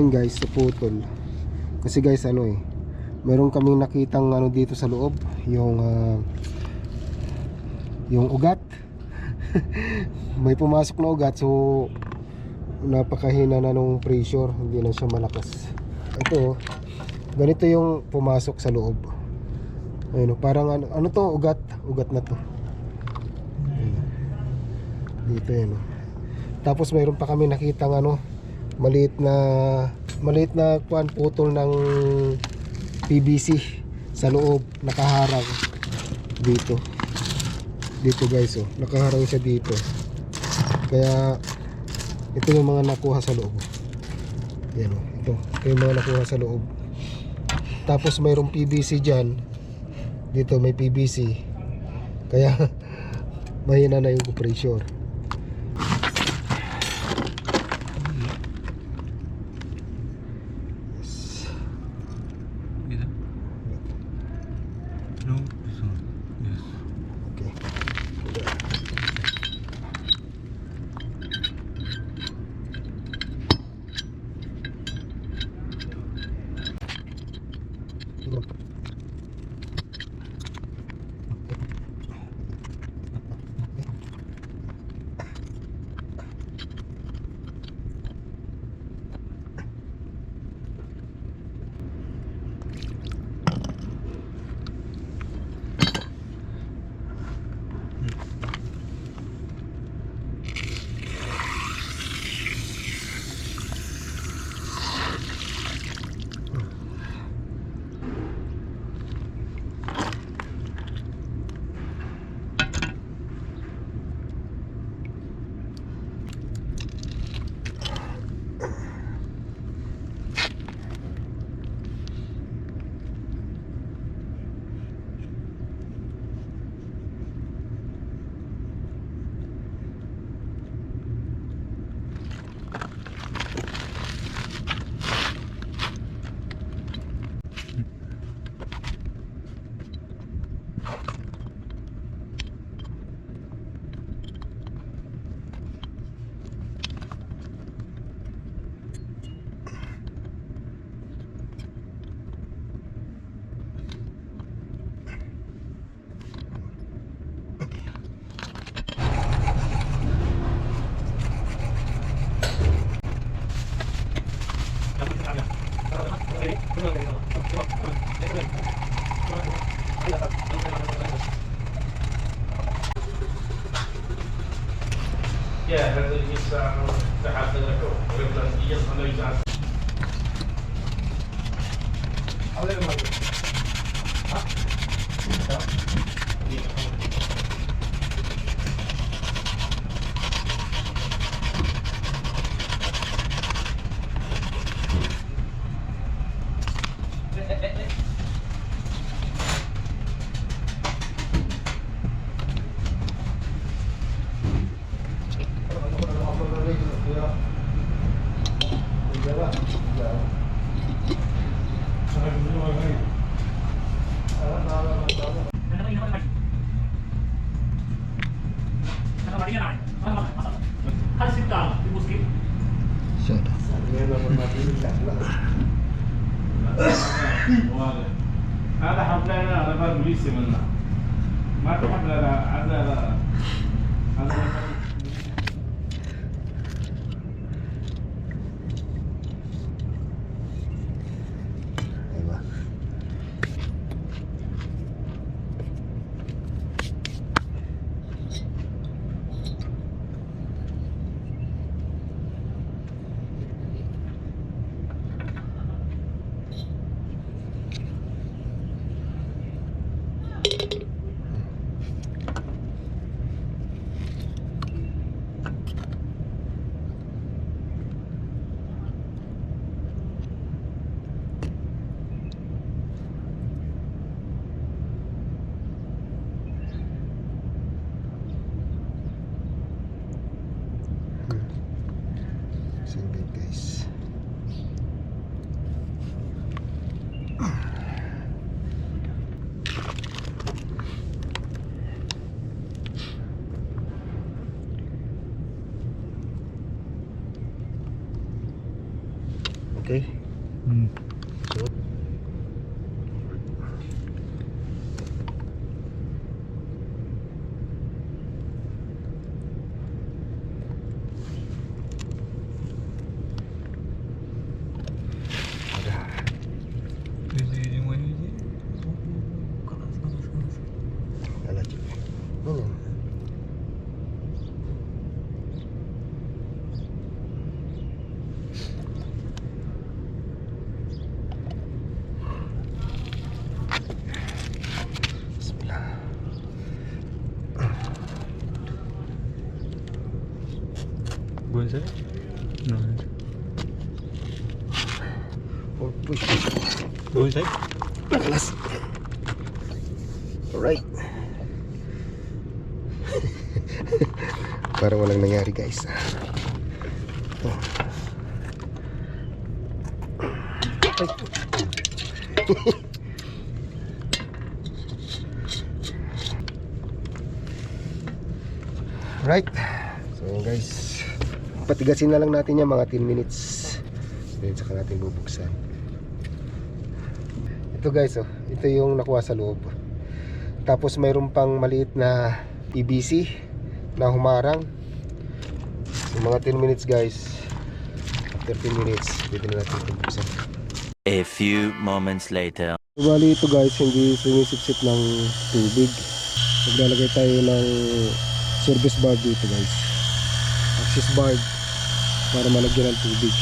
ngayon guys sa putol. Kasi guys ano eh meron kaming nakitang ano dito sa loob yung ah, yung ugat. May pumasok na ugat so napakahina na nung pressure. Hindi na siya malakas. Ito oh, ganito yung pumasok sa loob. Ayun oh, parang ano, ano to? Ugat. Ugat na to. Dito yun oh. tapos mayroon pa kami nakitang ano maliit na maliit na kuan putol ng PVC sa loob nakaharang dito. Dito guys oh nakaharang siya dito. Kaya ito yung mga nakuha sa loob. Yan oh ito. Ito yung mga nakuha sa loob. Tapos mayroong PVC dyan. Dito may PVC kaya mahina na yung pressure అలాగే మరి هذا حبلنا على بال بوليسي منا ما تحب لا لا. Okay. Hmm. So, Jadi mana je? Kanas, kanas, kanas. Wala dyan. Ano yan? Bismillah. Bonsai? No. Push, push. Bonsai? Naklas. Alright. Parang walang nangyari guys. Oh. Ay. right. So guys, patigasin na lang natin yan mga 10 minutes. Then saka natin bubuksan. Ito guys, oh, ito yung nakuha sa loob. Tapos mayroon pang maliit na PVC na humarang. So mga 10 minutes guys. After 10 minutes, pwede na natin ito buksan. A few moments later. Bali ito guys, hindi sumisipsip ng tubig. Maglalagay tayo ng service bar dito guys. Access bar para malagyan ng tubig.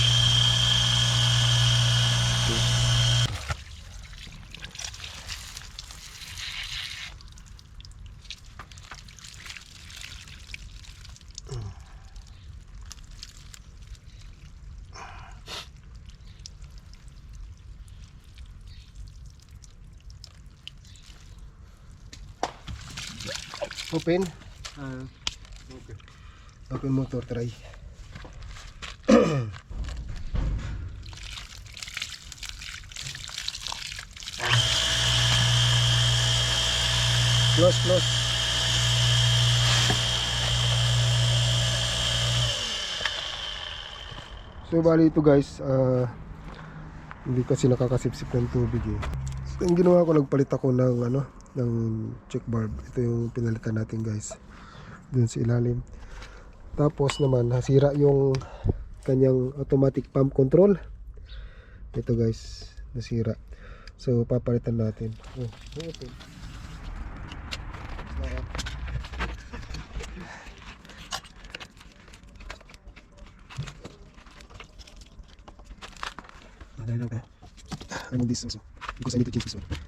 Open. Ah, Open motor try. close, close. So bali ito guys, ah, hindi kasi nakakasipsip ng tubig eh. So, yung ginawa ko, nagpalit ako ng ano, ng check barb. Ito yung pinalitan natin guys. Dun sa ilalim. Tapos naman, nasira yung kanyang automatic pump control. Ito guys, nasira. So, papalitan natin. Oh, okay. I need this also because I need to change this one.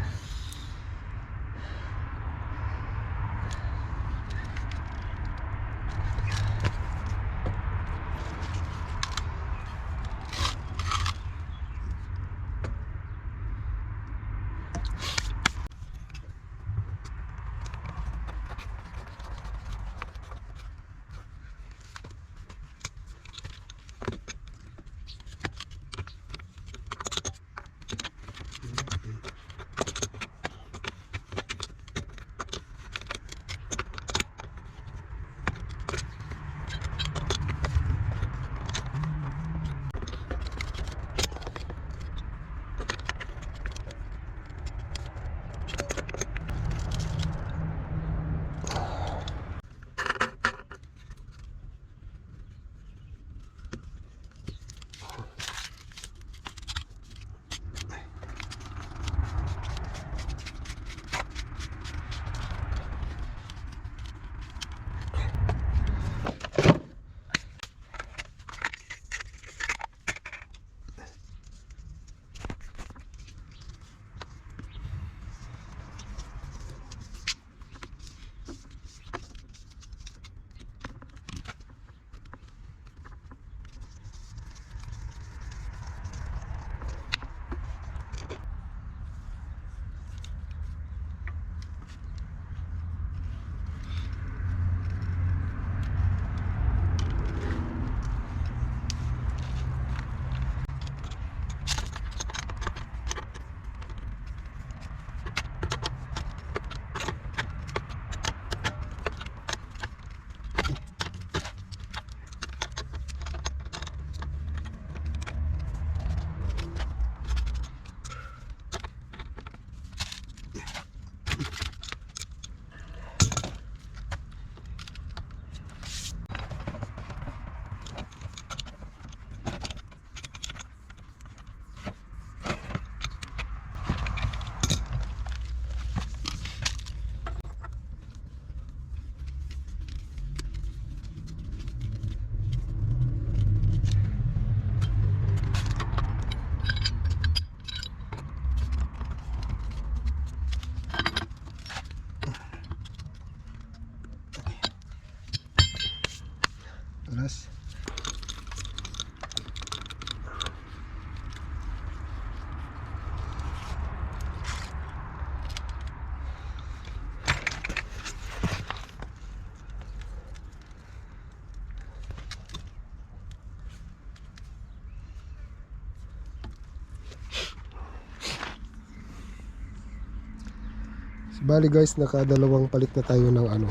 Bali guys, nakadalawang palit na tayo ng ano,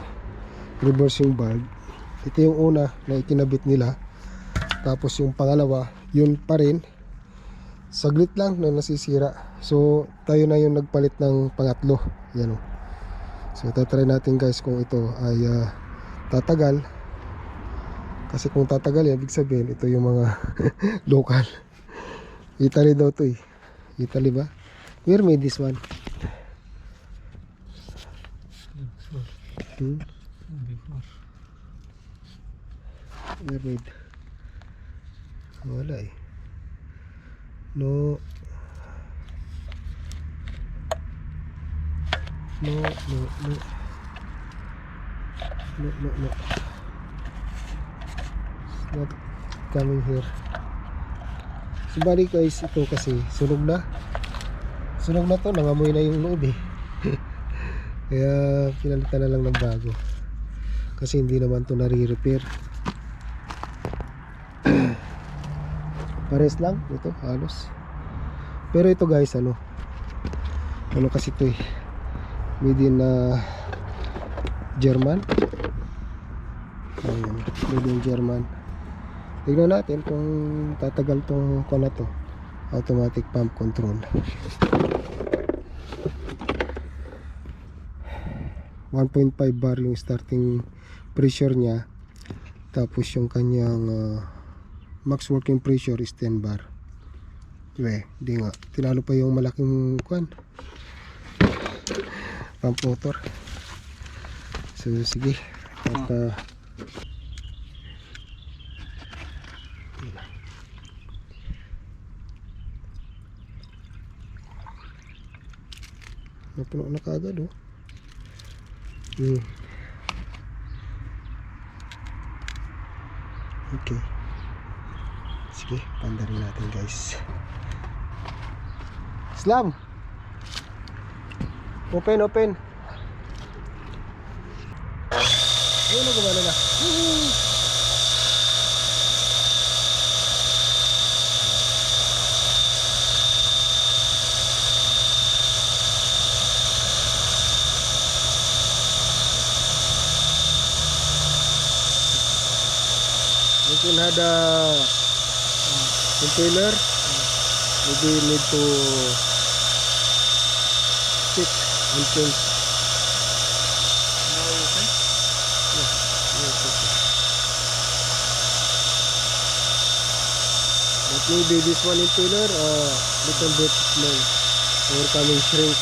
reversing valve. Ito yung una na ikinabit nila. Tapos yung pangalawa, yun pa rin. Saglit lang na nasisira. So, tayo na yung nagpalit ng pangatlo. Yan o. So, tatry natin guys kung ito ay ah, tatagal. Kasi kung tatagal yan, ibig sabihin, ito yung mga local. Italy daw to eh. Italy ba? Where made this one? Hmm? Before. Made? Wala eh. No. No, no, no. No, no, no. It's not coming here. So, guys, ito kasi sunog na. Sunog na to, nangamoy na yung loob eh. Kaya pinalitan na lang ng bago. Kasi hindi naman to nare-repair. Pares lang ito halos. Pero ito guys ano ano kasi ito eh made in uh, German. Ayan, made in German. Tignan natin kung tatagal tong ko to. Automatic pump control. 1.5 bar yung starting pressure niya. Tapos yung kanyang uh, max working pressure is 10 bar. We di nga. Tinalo pa yung malaking kwan. Pump motor so sige. At uh, napuno na kagad oh hmm. Okay. Sige, pandarin natin guys. Islam! Open, open. Ayun na gumana na. Woohoo! Can have the uh, impeller. Maybe need to fit and change. But maybe this one impeller uh, little bit small or coming shrink.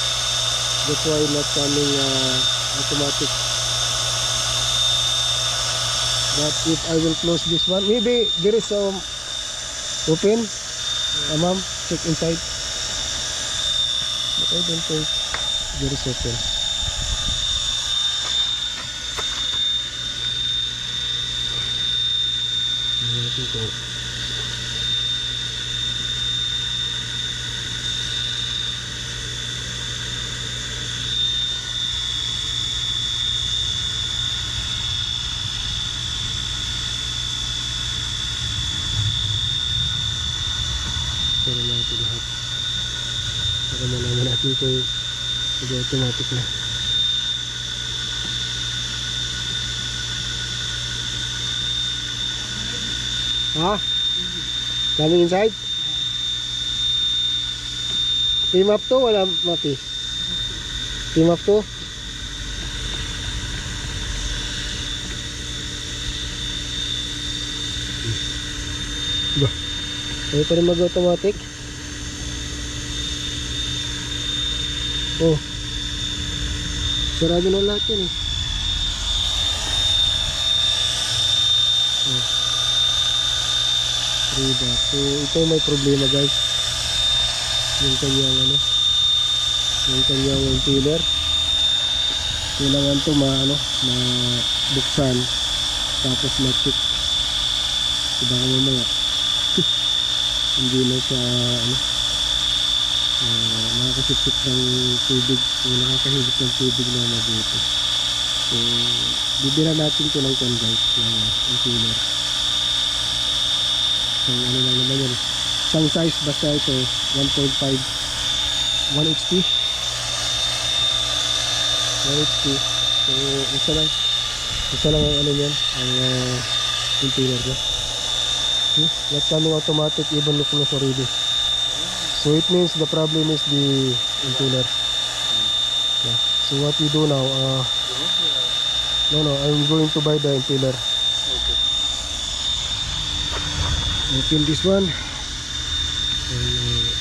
That's why not coming uh, automatic. But if I will close this one, maybe there is some open. Uh, ma'am, check inside. But I don't think there is open. Tingnan natin kung Pero natin lahat. Para malaman natin kung nag-automatic na. Ha? Coming inside? Team up to? Wala mati? Team up to? Ba? Pa rin mag-automatic? Oh. Sarado na lahat yan eh. Oh. Riba. So, ito may problema guys. Yung kanyang ano. Yung kanyang impeller. Kailangan to ma ano, ma buksan tapos ma-check So baka mamaya hindi na siya ano uh, nakakasipsip ng tubig o nakakahigit ng tubig na mabuti. So bibira natin ito ng convert ng uh, inhaler. So ano lang naman yun. Isang size basta ito 1.5 1 HP 1 HP so isa lang isa lang ang ano yan ang uh, inhaler niya See? Not coming automatic even if close already. So it means the problem is the impeller. Yeah. So what we do now, uh, no no, I'm going to buy the impeller. Okay. Open this one. And,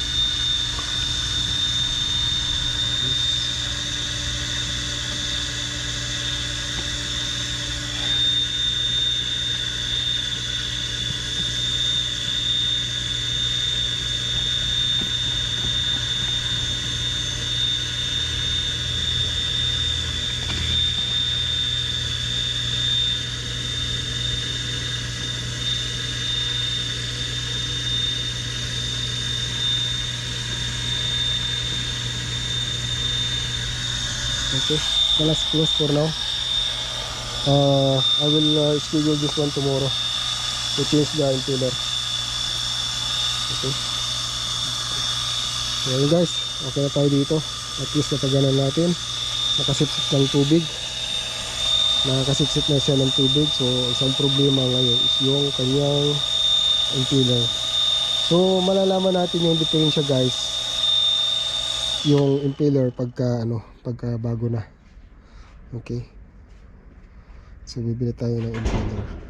uh, Okay, last close for now. Uh, I will uh, schedule this one tomorrow to change the impeller. Okay. Yun guys, okay na tayo dito. At least nataganan natin. Nakasipsip ng tubig. Nakakasipsip na siya ng tubig. So isang problema ngayon is yung kanyang impeller. So malalaman natin yung diferensya guys yung impeller pagka ano pagka bago na. Okay. So bibili tayo ng impeller